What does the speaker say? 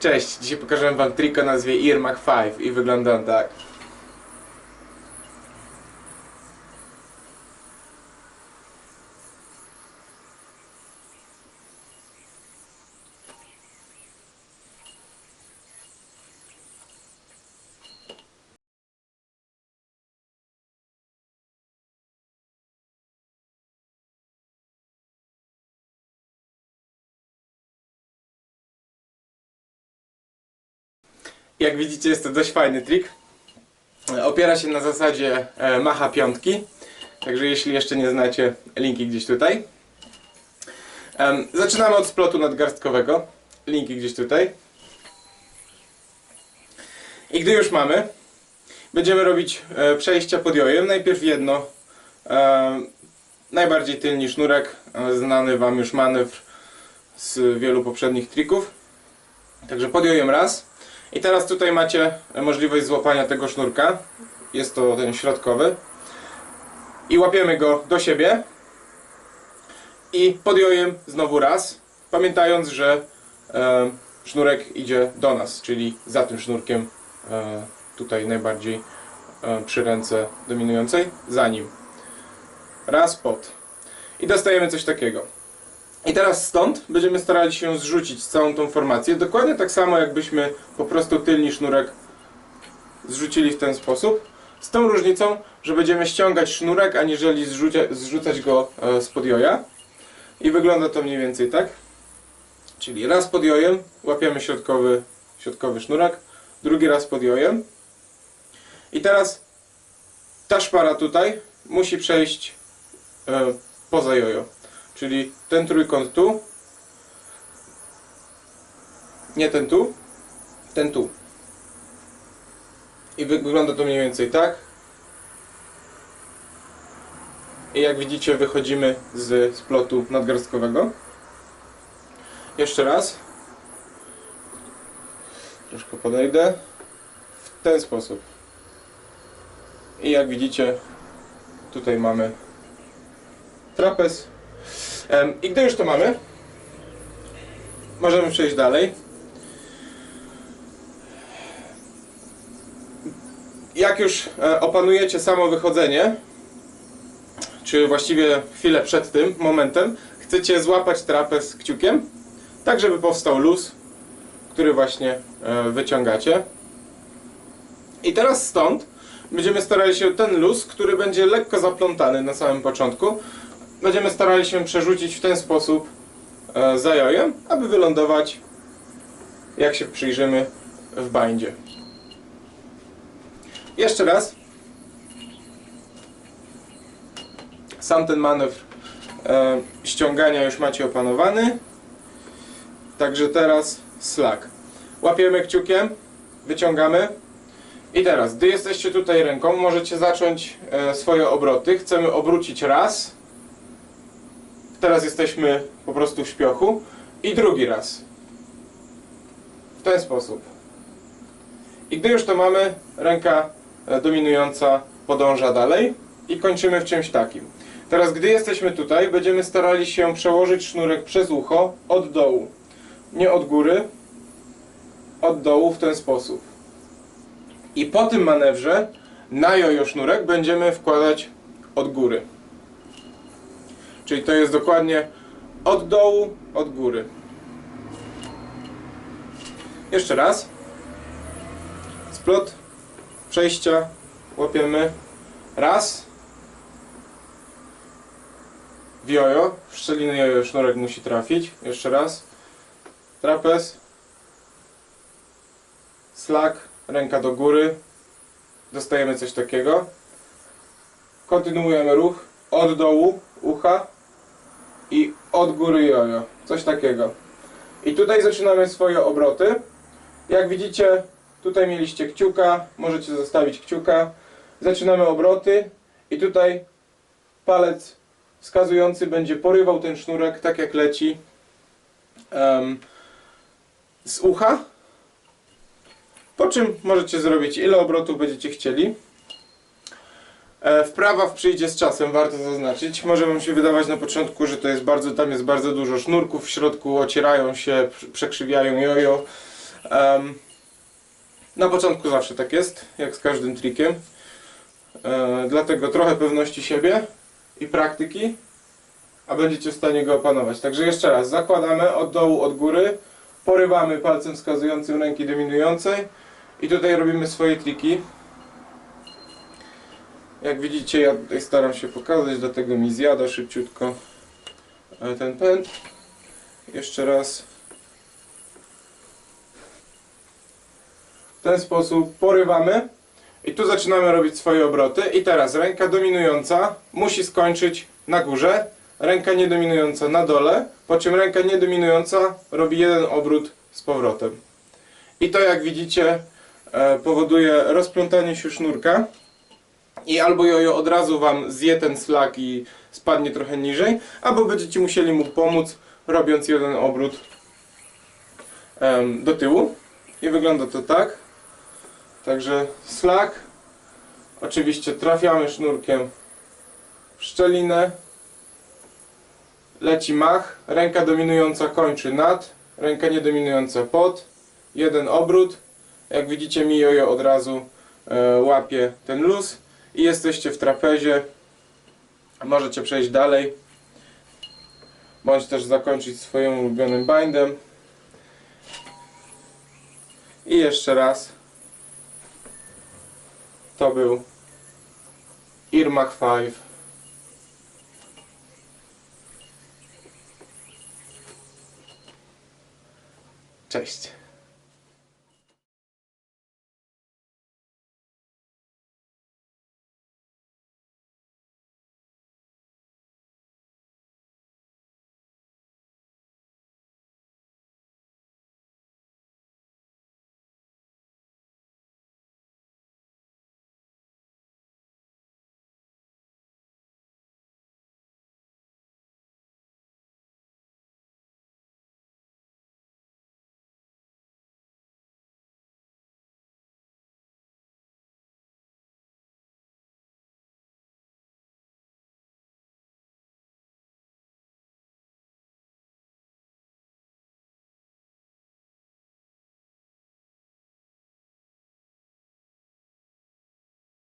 Cześć, dzisiaj pokażę wam trik o nazwie Irmak 5 i wygląda on tak. Jak widzicie jest to dość fajny trik. Opiera się na zasadzie e, macha piątki. Także jeśli jeszcze nie znacie, linki gdzieś tutaj. Zaczynamy od splotu nadgarstkowego. Linki gdzieś tutaj. I gdy już mamy, będziemy robić e, przejścia pod jojem. Najpierw jedno, e, najbardziej tylni sznurek, znany Wam już manewr z wielu poprzednich trików. Także pod jojem raz. I teraz tutaj macie możliwość złapania tego sznurka. Jest to ten środkowy. I łapiemy go do siebie. I pod jojem znowu raz. Pamiętając, że e, sznurek idzie do nas, czyli za tym sznurkiem e, tutaj najbardziej e, przy ręce dominującej. Za nim. Raz pod. I dostajemy coś takiego. I teraz stąd będziemy starali się zrzucić całą tą formację. Dokładnie tak samo jakbyśmy po prostu tylni sznurek zrzucili w ten sposób. Z tą różnicą, że będziemy ściągać sznurek, aniżeli zrzucia, zrzucać go e, spod joja. I wygląda to mniej więcej tak. Czyli raz pod jojem łapiemy środkowy, środkowy sznurek, drugi raz pod jojem. I teraz ta szpara tutaj musi przejść e, poza jojo. Czyli ten trójkąt tu, nie ten tu, ten tu. I wygląda to mniej więcej tak. I jak widzicie wychodzimy z splotu nadgarstkowego. Jeszcze raz. Troszkę podejdę. W ten sposób. I jak widzicie tutaj mamy trapez I gdy już to mamy, możemy przejść dalej. Jak już e, opanujecie samo wychodzenie, czy właściwie chwilę przed tym momentem, chcecie złapać trapez kciukiem, tak żeby powstał luz, który właśnie e, wyciągacie. I teraz stąd będziemy starali się ten luz, który będzie lekko zaplątany na samym początku, będziemy starali się przerzucić w ten sposób e, za jojem, aby wylądować, jak się przyjrzymy, w bindzie. Jeszcze raz. Sam ten manewr e, ściągania już macie opanowany. Także teraz slack. Łapiemy kciukiem, wyciągamy. I teraz, gdy jesteście tutaj ręką, możecie zacząć e, swoje obroty. Chcemy obrócić raz, Teraz jesteśmy po prostu w śpiochu. I drugi raz. W ten sposób. I gdy już to mamy, ręka e, dominująca podąża dalej i kończymy w czymś takim. Teraz, gdy jesteśmy tutaj, będziemy starali się przełożyć sznurek przez ucho od dołu. Nie od góry, od dołu w ten sposób. I po tym manewrze na jojo sznurek będziemy wkładać od góry. Czyli to jest dokładnie od dołu, od góry. Jeszcze raz. Splot przejścia łapiemy. Raz. W jojo. W szczeliny jojo sznurek musi trafić. Jeszcze raz. Trapez. Slack. Ręka do góry. Dostajemy coś takiego. Kontynuujemy ruch od dołu ucha i od góry jojo. Coś takiego. I tutaj zaczynamy swoje obroty. Jak widzicie, tutaj mieliście kciuka, możecie zostawić kciuka. Zaczynamy obroty i tutaj palec wskazujący będzie porywał ten sznurek tak jak leci em, z ucha. Po czym możecie zrobić ile obrotów będziecie chcieli. E, Wprawa w przyjdzie z czasem, warto zaznaczyć. Może wam się wydawać na początku, że to jest bardzo, tam jest bardzo dużo sznurków w środku, ocierają się, pr- przekrzywiają jojo. Em, na początku zawsze tak jest, jak z każdym trikiem. E, dlatego trochę pewności siebie i praktyki, a będziecie w stanie go opanować. Także jeszcze raz, zakładamy od dołu, od góry, porywamy palcem wskazującym ręki dominującej i tutaj robimy swoje triki. Jak widzicie, ja tutaj staram się pokazać, dlatego mi zjada szybciutko e, ten pęd. Jeszcze raz. W ten sposób porywamy i tu zaczynamy robić swoje obroty. I teraz ręka dominująca musi skończyć na górze, ręka niedominująca na dole, po czym ręka niedominująca robi jeden obrót z powrotem. I to jak widzicie e, powoduje rozplątanie się sznurka i albo jojo od razu wam zje ten slak i spadnie trochę niżej, albo będziecie musieli mu pomóc robiąc jeden obrót em, do tyłu. I wygląda to tak. Także slak. Oczywiście trafiamy sznurkiem w szczelinę. Leci mach. Ręka dominująca kończy nad. Ręka niedominująca pod. Jeden obrót. Jak widzicie mi jojo od razu e, łapie ten luz. I jesteście w trapezie. Możecie przejść dalej. Bądź też zakończyć swoim ulubionym bindem. I jeszcze raz. To był Irmach 5. Cześć.